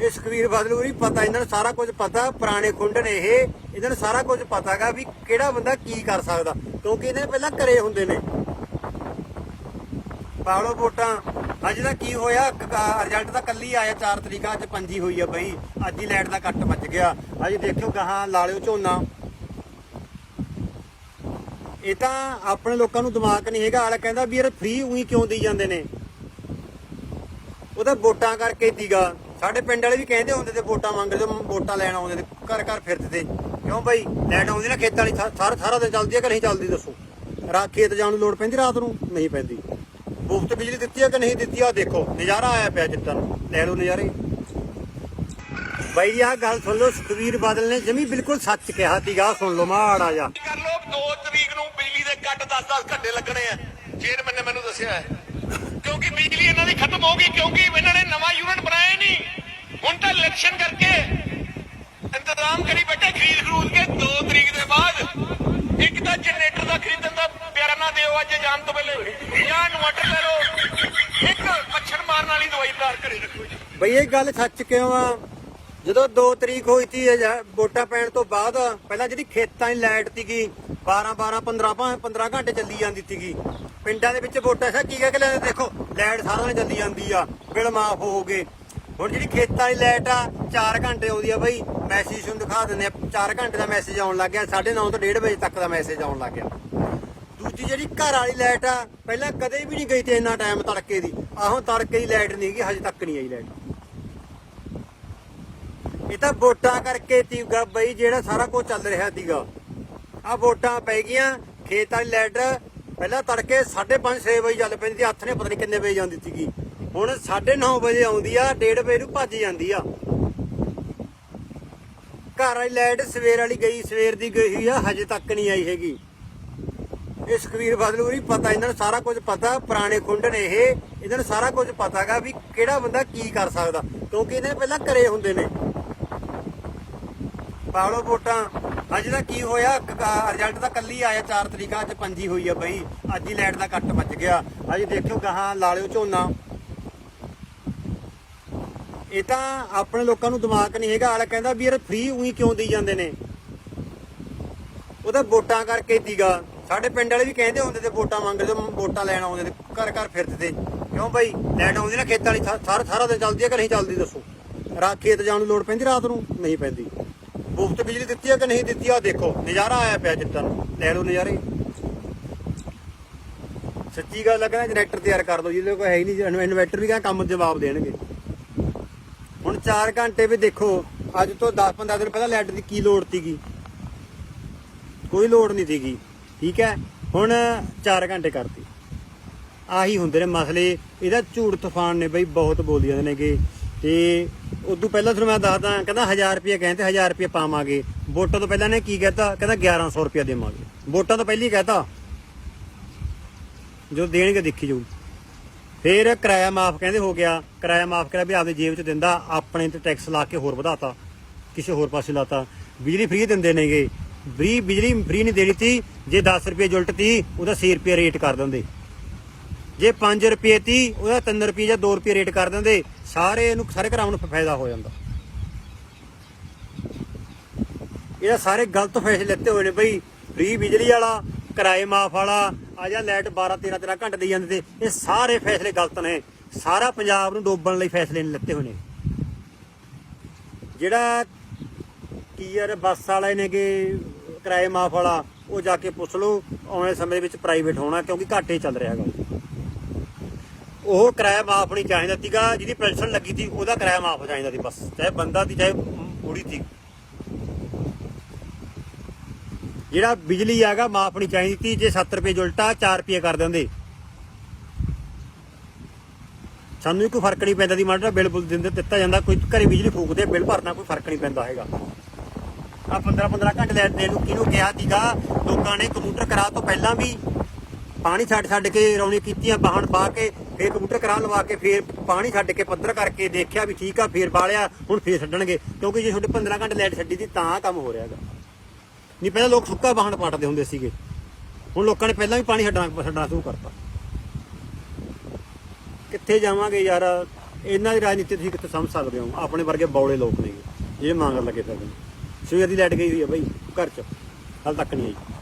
ਇਹ ਸੁਖਵੀਰ ਬਾਦਲ ਹੋਰੀ ਪਤਾ, ਇਹਨਾਂ ਨੂੰ ਸਾਰਾ ਕੁਝ ਪਤਾ, ਪੁਰਾਣੇ ਖੁੰਡ ਨੇ ਇਹ, ਇਹਨਾਂ ਨੂੰ ਸਾਰਾ ਕੁਝ ਪਤਾਗਾ ਵੀ ਕਿਹੜਾ ਬੰਦਾ ਕੀ ਕਰ ਸਕਦਾ, ਕਿਉਂਕਿ ਇਹਨੇ ਪਹਿਲਾਂ ਕਰੇ ਹੁੰਦੇ ਨੇ। ਪਾਲੋ ਵੋਟਾਂ, ਅੱਜ ਦਾ ਕੀ ਹੋਇਆ ਰਿਜ਼ਲਟ ਤਾਂ ਕੱਲੀ ਆਇਆ 4 ਤਰੀਕਾ ਅੱਜ ਪੰਜੀ ਹੋਈ ਆ ਬਈ, ਅੱਜ ਹੀ ਲਾਈਟ ਦਾ ਕੱਟ ਵੱਜ ਗਿਆ। ਅੱਜ ਦੇਖਿਓ ਗਾਹਾਂ ਲਾ ਲਿਓ ਝੋਨਾ। ਇਹ ਤਾਂ ਆਪਣੇ ਲੋਕਾਂ ਨੂੰ ਦਿਮਾਗ ਨਹੀਂ ਹੈਗਾ, ਆਲਾ ਕਹਿੰਦਾ ਵੀ ਯਾਰ ਫ੍ਰੀ ਉਹੀ ਕਿਉਂ ਦੇਈ ਜਾਂਦੇ ਨੇ। ਉਹਦਾ ਵੋਟਾਂ ਕਰਕੇ ਦੀਗਾ ਸਾਡੇ ਪਿੰਡ ਵਾਲੇ ਵੀ ਕਹਿੰਦੇ ਹੁੰਦੇ ਤੇ ਵੋਟਾਂ ਮੰਗਦੇ ਤੇ ਵੋਟਾਂ ਲੈਣ ਆਉਂਦੇ ਤੇ ਘਰ ਘਰ ਫਿਰਦੇ ਤੇ। ਕਿਉਂ ਬਾਈ? ਲੈਟ ਆਉਂਦੀ ਨਾ ਖੇਤਾਂ ਵਾਲੀ ਸਾਰਾ ਸਾਰਾ ਦਿਨ ਚੱਲਦੀ ਹੈ ਕਿ ਨਹੀਂ ਚੱਲਦੀ ਦੱਸੋ? ਰਾਤ ਖੇਤ ਜਾਣ ਨੂੰ ਲੋੜ ਪੈਂਦੀ ਰਾਤ ਨੂੰ? ਨਹੀਂ ਪੈਂਦੀ। ਮੁਫਤ ਬਿਜਲੀ ਦਿੱਤੀ ਹੈ ਕਿ ਨਹੀਂ ਦਿੱਤੀ? ਆ ਦੇਖੋ, ਨਜ਼ਾਰਾ ਆਇਆ ਪਿਆ ਜਿੱਤਾਂ ਲੈ ਲਓ ਨਜ਼ਾਰੇ। ਬਾਈ ਜੀ ਆਹ ਗੱਲ ਸੁਣ ਲਓ ਸੁਖਵੀਰ ਬਾਦਲ ਨੇ ਜਮੀ ਬਿਲਕੁਲ ਸੱਚ ਕਿਹਾ ਸੀਗਾ ਸੁਣ ਲਓ, ਮਾੜਾ ਜਾ ਕਰ ਲੋ 2 ਤਰੀਕ ਨੂੰ ਬਿਜਲੀ ਦੇ ਕੱਟ 10-10 ਘੰਟੇ ਲੱਗਣੇ ਆ। ਚੇਅਰਮੈਨ ਨੇ ਮੈਨੂੰ ਦੱਸਿਆ ਕਿਉਂਕਿ ਬਿਜਲੀ ਇਹਨਾਂ ਦੀ ਖਤਮ ਹੋ ਗਈ, ਕਿਉਂਕਿ ਇਹਨਾਂ ਨੇ ਨਵਾਂ ਯੂਨਿਟ ਹੁਣ ਕਰਕੇ ਇੰਤਜ਼ਾਮ ਕਰੀ ਬੈਠੇ ਖਰੀਦ ਖਰੂਦ ਕੇ 2 ਤਰੀਕ ਦੇ ਬਾਅਦ ਇੱਕ ਤਾਂ ਜਨਰੇਟਰ ਦਾ ਖਰੀਦਣ ਦਾ ਪਿਆਰਾ ਨਾ ਦਿਓ ਅੱਜ ਜਾਣ ਤੋਂ ਪਹਿਲੇ। ਜਾਂ ਇਨਵਰਟਰ ਲੈ ਲਓ। ਇੱਕ ਮੱਛਰ ਮਾਰਨ ਵਾਲੀ ਦਵਾਈ ਤਿਆਰ ਕਰੇ ਰੱਖੋ ਜੀ। ਬਈ ਇਹ ਗੱਲ ਸੱਚ ਕਿਉਂ ਆ? ਜਦੋਂ 2 ਤਰੀਕ ਹੋਈ ਸੀ ਵੋਟਾਂ ਪੈਣ ਤੋਂ ਬਾਅਦ, ਪਹਿਲਾਂ ਜਿਹੜੀ ਖੇਤਾਂ 'ਚ ਲਾਈਟ ਸੀਗੀ 12 12 15 ਭਾਵੇਂ 15 ਘੰਟੇ ਚੱਲੀ ਜਾਂਦੀ ਸੀਗੀ। ਪਿੰਡਾਂ ਦੇ ਵਿੱਚ ਵੋਟਾਂ ਸਾ ਕੀ ਕਹਿ ਕੇ ਲੈਂਦੇ ਦੇਖੋ, ਲਾਈਟ ਸਾਰਿਆਂ ਦਿਨ ਚੱਲੀ ਜਾਂਦੀ ਆ। ਬਿੱਲ ਮਾਫ ਹੋ ਗਏ ਹੁਣ ਜਿਹੜੀ ਖੇਤਾਂ ਵਾਲੀ ਲਾਈਟ ਆ 4 ਘੰਟੇ ਆਉਂਦੀ ਆ ਬਈ। ਮੈਸੇਜ ਤੁਹਾਨੂੰ ਦਿਖਾ ਦਿੰਦੇ ਆ 4 ਘੰਟੇ ਦਾ ਮੈਸੇਜ ਆਉਣ ਲੱਗ ਗਿਆ 9:30 ਤੋਂ 1:30 ਵਜੇ ਤੱਕ ਦਾ ਮੈਸੇਜ ਆਉਣ ਲੱਗ ਗਿਆ। ਦੂਜੀ ਜਿਹੜੀ ਘਰ ਵਾਲੀ ਲਾਈਟ ਆ, ਪਹਿਲਾਂ ਕਦੇ ਵੀ ਨਹੀਂ ਗਈ ਤੇ ਇੰਨਾ ਟਾਈਮ ਤੜਕੇ ਦੀ। ਆਹੋ, ਤੜਕੇ ਦੀ ਲਾਈਟ ਨਹੀਂ ਗਈ, ਹਜੇ ਤੱਕ ਨਹੀਂ ਆਈ ਲਾਈਟ। ਇਹ ਤਾਂ ਵੋਟਾਂ ਕਰਕੇ ਤੀਗਾ ਬਈ, ਜਿਹੜਾ ਸਾਰਾ ਕੁਝ ਚੱਲ ਰਿਹਾ ਸੀਗਾ ਆ ਵੋਟਾਂ ਪੈ ਗਈਆਂ, ਖੇਤ ਵਾਲੀ ਲਾਈਟ, ਪਹਿਲਾਂ ਤੜਕੇ 5:30 6 ਵਜੇ ਚੱਲ ਪੈਂਦੀ ਸੀ, ਹੱਥ ਨੇ ਪਤਾ ਨਹੀਂ ਕਿੰਨੇ ਵਜੇ ਜਾਂਦੀ ਸੀਗੀ। ਹੁਣ 9:30 ਵਜੇ ਆਉਂਦੀ ਆ 1:30 ਵਜੇ ਨੂੰ ਭੱਜ ਜਾਂਦੀ ਆ। ਘਰ ਵਾਲੀ ਲਾਈਟ ਸਵੇਰ ਵਾਲੀ ਗਈ, ਸਵੇਰ ਦੀ ਗਈ ਹੋਈ ਆ, ਹਜੇ ਤੱਕ ਨਹੀਂ ਆਈ ਹੈਗੀ। ਇਹ ਸੁਖਵੀਰ ਬਾਦਲ ਹੋਰੀ ਪਤਾ, ਇਹਨਾਂ ਨੂੰ ਸਾਰਾ ਕੁਝ ਪਤਾ, ਪੁਰਾਣੇ ਖੁੰਡ ਨੇ ਇਹ, ਇਹਨਾਂ ਨੂੰ ਸਾਰਾ ਕੁਝ ਪਤਾਗਾ ਵੀ ਕਿਹੜਾ ਬੰਦਾ ਕੀ ਕਰ ਸਕਦਾ, ਕਿਉਂਕਿ ਇਹਨੇ ਪਹਿਲਾਂ ਕਰੇ ਹੁੰਦੇ ਨੇ। ਪਾਲੋ ਵੋਟਾਂ, ਅੱਜ ਦਾ ਕੀ ਹੋਇਆ ਰਿਜ਼ਲਟ ਤਾਂ ਕੱਲੀ ਆਇਆ 4 ਤਰੀਕਾ ਅੱਜ ਪੰਜੀ ਹੋਈ ਆ ਬਈ, ਅੱਜ ਹੀ ਲਾਈਟ ਦਾ ਕੱਟ ਵੱਜ ਗਿਆ। ਅੱਜ ਦੇਖਿਓ ਗਾਹਾਂ ਲਾ ਲਿਓ ਝੋਨਾ। ਇਹ ਤਾਂ ਆਪਣੇ ਲੋਕਾਂ ਨੂੰ ਦਿਮਾਗ ਨਹੀਂ ਹੈਗਾ। ਆਲਾ ਕਹਿੰਦਾ ਵੀ ਯਾਰ ਫ੍ਰੀ ਉਹੀ ਕਿਉਂ ਦੇਈ ਜਾਂਦੇ ਨੇ? ਉਹਦਾ ਵੋਟਾਂ ਕਰਕੇ ਦੀਗਾ ਸਾਡੇ ਪਿੰਡ ਵਾਲੇ ਵੀ ਕਹਿੰਦੇ ਹੁੰਦੇ ਤੇ ਵੋਟਾਂ ਮੰਗਦੇ ਤੇ ਵੋਟਾਂ ਲੈਣ ਆਉਂਦੇ ਤੇ ਘਰ ਘਰ ਫਿਰਦੇ ਤੇ। ਕਿਉਂ ਬਾਈ? ਲਾਈਟ ਆਉਂਦੀ ਨਾ ਖੇਤਾਂ ਵਾਲੀ ਸਾਰਾ ਸਾਰਾ ਦਿਨ ਚੱਲਦੀ ਹੈ ਕਿ ਨਹੀਂ ਚੱਲਦੀ ਦੱਸੋ? ਰਾਤ ਖੇਤ ਜਾਣ ਨੂੰ ਲੋੜ ਪੈਂਦੀ ਰਾਤ ਨੂੰ? ਨਹੀਂ ਪੈਂਦੀ। ਮੁਫਤ ਬਿਜਲੀ ਦਿੱਤੀ ਹੈ ਕਿ ਨਹੀਂ ਦਿੱਤੀ? ਆ ਦੇਖੋ, ਨਜ਼ਾਰਾ ਆਇਆ ਪਿਆ ਜਿੱਤਾਂ ਨੂੰ। ਲੈ ਲਓ ਨਜ਼ਾਰੇ। ਸੱਚੀ ਗੱਲ ਲੱਗਣਾ ਜਨਰੇਟਰ ਤਿਆਰ ਕਰ ਦੋ ਜਿਹਦੇ ਕੋਲ ਹੈ ਹੀ ਨਹੀਂ ਇਨਵਰਟਰ ਵੀ ਕਹਿੰਦਾ ਕੰਮ ਜਵਾਬ ਦੇਣਗੇ। ਹੁਣ 4 ਘੰਟੇ ਵੀ ਦੇਖੋ, ਅੱਜ ਤੋਂ 10-15 ਦਿਨ ਪਹਿਲਾਂ ਲਾਈਟ ਦੀ ਕੀ ਲੋੜ ਸੀਗੀ? ਕੋਈ ਲੋੜ ਨਹੀਂ ਸੀਗੀ, ਠੀਕ ਹੈ? ਹੁਣ 4 ਘੰਟੇ ਕਰਤੀ। ਆਹੀ ਹੁੰਦੇ ਨੇ ਮਸਲੇ, ਇਹਦਾ ਝੂੜ ਤੂਫਾਨ ਨੇ ਬਈ, ਬਹੁਤ ਬੋਲੀ ਜਾਂਦੇ ਨੇਗੇ। ਤੇ ਉਦੋਂ ਪਹਿਲਾਂ ਤੁਹਾਨੂੰ ਮੈਂ ਦੱਸਦਾ, ਕਹਿੰਦਾ 1000 ਰੁਪਏ ਕਹਿੰਦੇ 1000 ਰੁਪਏ ਪਾਵਾਂਗੇ। ਵੋਟਾਂ ਤੋਂ ਪਹਿਲਾਂ ਨੇ ਕੀ ਕਹਿਤਾ? ਕਹਿੰਦਾ 1100 ਰੁਪਏ ਦੇਵਾਂਗੇ। ਵੋਟਾਂ ਤੋਂ ਪਹਿਲਾਂ ਹੀ ਕਹਿਤਾ। ਜੋ ਦੇਣਗੇ ਦੇਖੀ ਜਾਊ। ਫਿਰ ਕਿਰਾਇਆ ਮਾਫ ਕਹਿੰਦੇ ਹੋ ਗਿਆ। ਕਿਰਾਇਆ ਮਾਫ ਕਰਿਆ ਵੀ ਆਪਦੇ ਜੇਬ ਚ ਦਿੰਦਾ, ਆਪਣੇ ਤੇ ਟੈਕਸ ਲਾ ਕੇ ਹੋਰ ਵਧਾਤਾ, ਕਿਸੇ ਹੋਰ ਪਾਸੇ ਲਾਤਾ। ਬਿਜਲੀ ਫ੍ਰੀ ਦਿੰਦੇ ਨੇਗੇ। ਫ੍ਰੀ ਬਿਜਲੀ ਫ੍ਰੀ ਨਹੀਂ ਦੇਣੀ ਤੀ, ਜੇ 10 ਰੁਪਏ ਜੁਲਟ ਤੀ, ਉਹਦਾ 6 ਰੁਪਏ ਰੇਟ ਕਰ ਦਿੰਦੇ। ਜੇ 5 ਰੁਪਏ ਤੀ, ਉਹਦਾ 3 ਰੁਪਏ ਜਾਂ 2 ਰੁਪਏ ਰੇਟ ਕਰ ਦਿੰਦੇ, ਸਾਰੇ ਇਹਨੂੰ, ਸਾਰੇ ਘਰਾਂ ਨੂੰ ਫਾਇਦਾ ਹੋ ਜਾਂਦਾ। ਇਹਦਾ ਸਾਰੇ ਗਲਤ ਫੈਸਲੇ ਲੈਤੇ ਹੋਏ ਨੇ ਬਈ। ਫ੍ਰੀ ਬਿਜਲੀ ਵਾਲਾ, ਕਿਰਾਏ ਮਾਫ ਵਾਲਾ ਆ ਜਾਂ ਲਾਈਟ 12 13 13 ਘੰਟੇ ਦੇਈ ਜਾਂਦੇ ਤੇ ਇਹ ਸਾਰੇ ਫੈਸਲੇ ਗਲਤ ਨੇ। ਸਾਰਾ ਪੰਜਾਬ ਨੂੰ ਡੋਬਣ ਲਈ ਫੈਸਲੇ ਨੇ ਲੈਤੇ ਹੋਏ ਨੇ ਜਿਹੜਾ ਕੀ ਯਾਰ ਬੱਸ ਵਾਲੇ ਨੇਗੇ, ਕਿਰਾਏ ਮਾਫ ਵਾਲਾ, ਉਹ ਜਾ ਕੇ ਪੁੱਛ ਲਓ, ਆਉਣੇ ਸਮੇਂ ਵਿੱਚ ਪ੍ਰਾਈਵੇਟ ਹੋਣਾ, ਕਿਉਂਕਿ ਘਾਟੇ ਚੱਲ ਰਿਹਾ ਹੈਗਾ। ਉਹ ਕਿਰਾਇਆ ਮਾਫ ਨਹੀਂ ਚਾਹੀਦਾ ਸੀਗਾ, ਜਿਹਦੀ ਪੈਨਸ਼ਨ ਲੱਗੀ ਸੀ, ਉਹਦਾ ਕਿਰਾਇਆ ਮਾਫ ਚਾਹੀਦਾ ਸੀ ਬਸ। ਚਾਹੇ ਬੰਦਾ ਦੀ ਚਾਹੇ ਕੁੜੀ ਸੀ। ਜਿਹੜਾ ਬਿਜਲੀ ਹੈਗਾ, ਮਾਫ ਨਹੀਂ ਚਾਹੀਦੀ ਸੀ ਜੇ 7 ਰੁਪਏ ਉਲਟਾ 4 ਰੁਪਏ ਕਰ ਦਿੰਦੇ। ਸਾਨੂੰ ਕੋਈ ਫ਼ਰਕ ਨਹੀਂ ਪੈਂਦਾ ਦੀ, ਮਾੜਾ ਬਿੱਲ ਬੁੱਲ ਦਿੰਦੇ, ਦਿੱਤਾ ਜਾਂਦਾ, ਕੋਈ ਘਰੇ ਬਿਜਲੀ ਫੂਕਦੇ, ਬਿੱਲ ਭਰਨਾ ਕੋਈ ਫ਼ਰਕ ਨਹੀਂ ਪੈਂਦਾ ਹੈਗਾ। ਆ 15 15 ਘੰਟੇ ਲੈ ਦੇ ਨੂੰ ਕਿਹਨੂੰ ਕਿਹਾ ਸੀਗਾ, ਲੋਕਾਂ ਨੇ ਕੰਪਿਊਟਰ ਕਰਾ ਤੋਂ ਪਹਿਲਾਂ ਵੀ ਪਾਣੀ ਛੱਡ ਛੱਡ ਕੇ ਰੌਣੀ ਕੀਤੀਆਂ ਬਾਹਣ ਪਾ ਕੇ, ਫੇਰ ਕੰਪਿਊਟਰ ਕਰਾ ਲਵਾ ਕੇ, ਫੇਰ ਪਾਣੀ ਛੱਡ ਕੇ ਪੱਧਰ ਕਰਕੇ ਦੇਖਿਆ ਵੀ ਠੀਕ ਆ, ਫੇਰ ਬਾਲਿਆ, ਹੁਣ ਫੇਰ ਛੱਡਣਗੇ, ਕਿਉਂਕਿ ਜੇ ਤੁਹਾਡੇ 15 ਘੰਟੇ ਲਾਈਟ ਛੱਡੀ ਦੀ ਤਾਂ ਕੰਮ ਹੋ ਰਿਹਾ ਹੈਗਾ। ਨਹੀਂ, ਪਹਿਲਾਂ ਲੋਕ ਸੁੱਕਾ ਬਾਹਣ ਪਾਟਦੇ ਹੁੰਦੇ ਸੀਗੇ। ਹੁਣ ਲੋਕਾਂ ਨੇ ਪਹਿਲਾਂ ਵੀ ਪਾਣੀ ਛੱਡਣਾ ਛੱਡਣਾ ਸ਼ੁਰੂ ਕਰਤਾ। ਕਿੱਥੇ ਜਾਵਾਂਗੇ ਯਾਰ? ਇਹਨਾਂ ਦੀ ਰਾਜਨੀਤੀ ਤੁਸੀਂ ਕਿੱਥੇ ਸਮਝ ਸਕਦੇ ਹੋ? ਆਪਣੇ ਵਰਗੇ ਬੌਲੇ ਲੋਕ ਨੇ ਇਹ ਮੰਗਰ ਲੱਗੇ ਫਿਰਦੇ ਨੇ ਸਵੇਰ ਦੀ ਲਾਈਟ ਗਈ ਹੋਈ ਹੈ ਬਾਈ, ਘਰ 'ਚ। ਹਾਲ ਤੱਕ ਨਹੀਂ ਆਈ।